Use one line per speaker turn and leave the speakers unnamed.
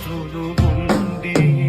మధులు ఉంది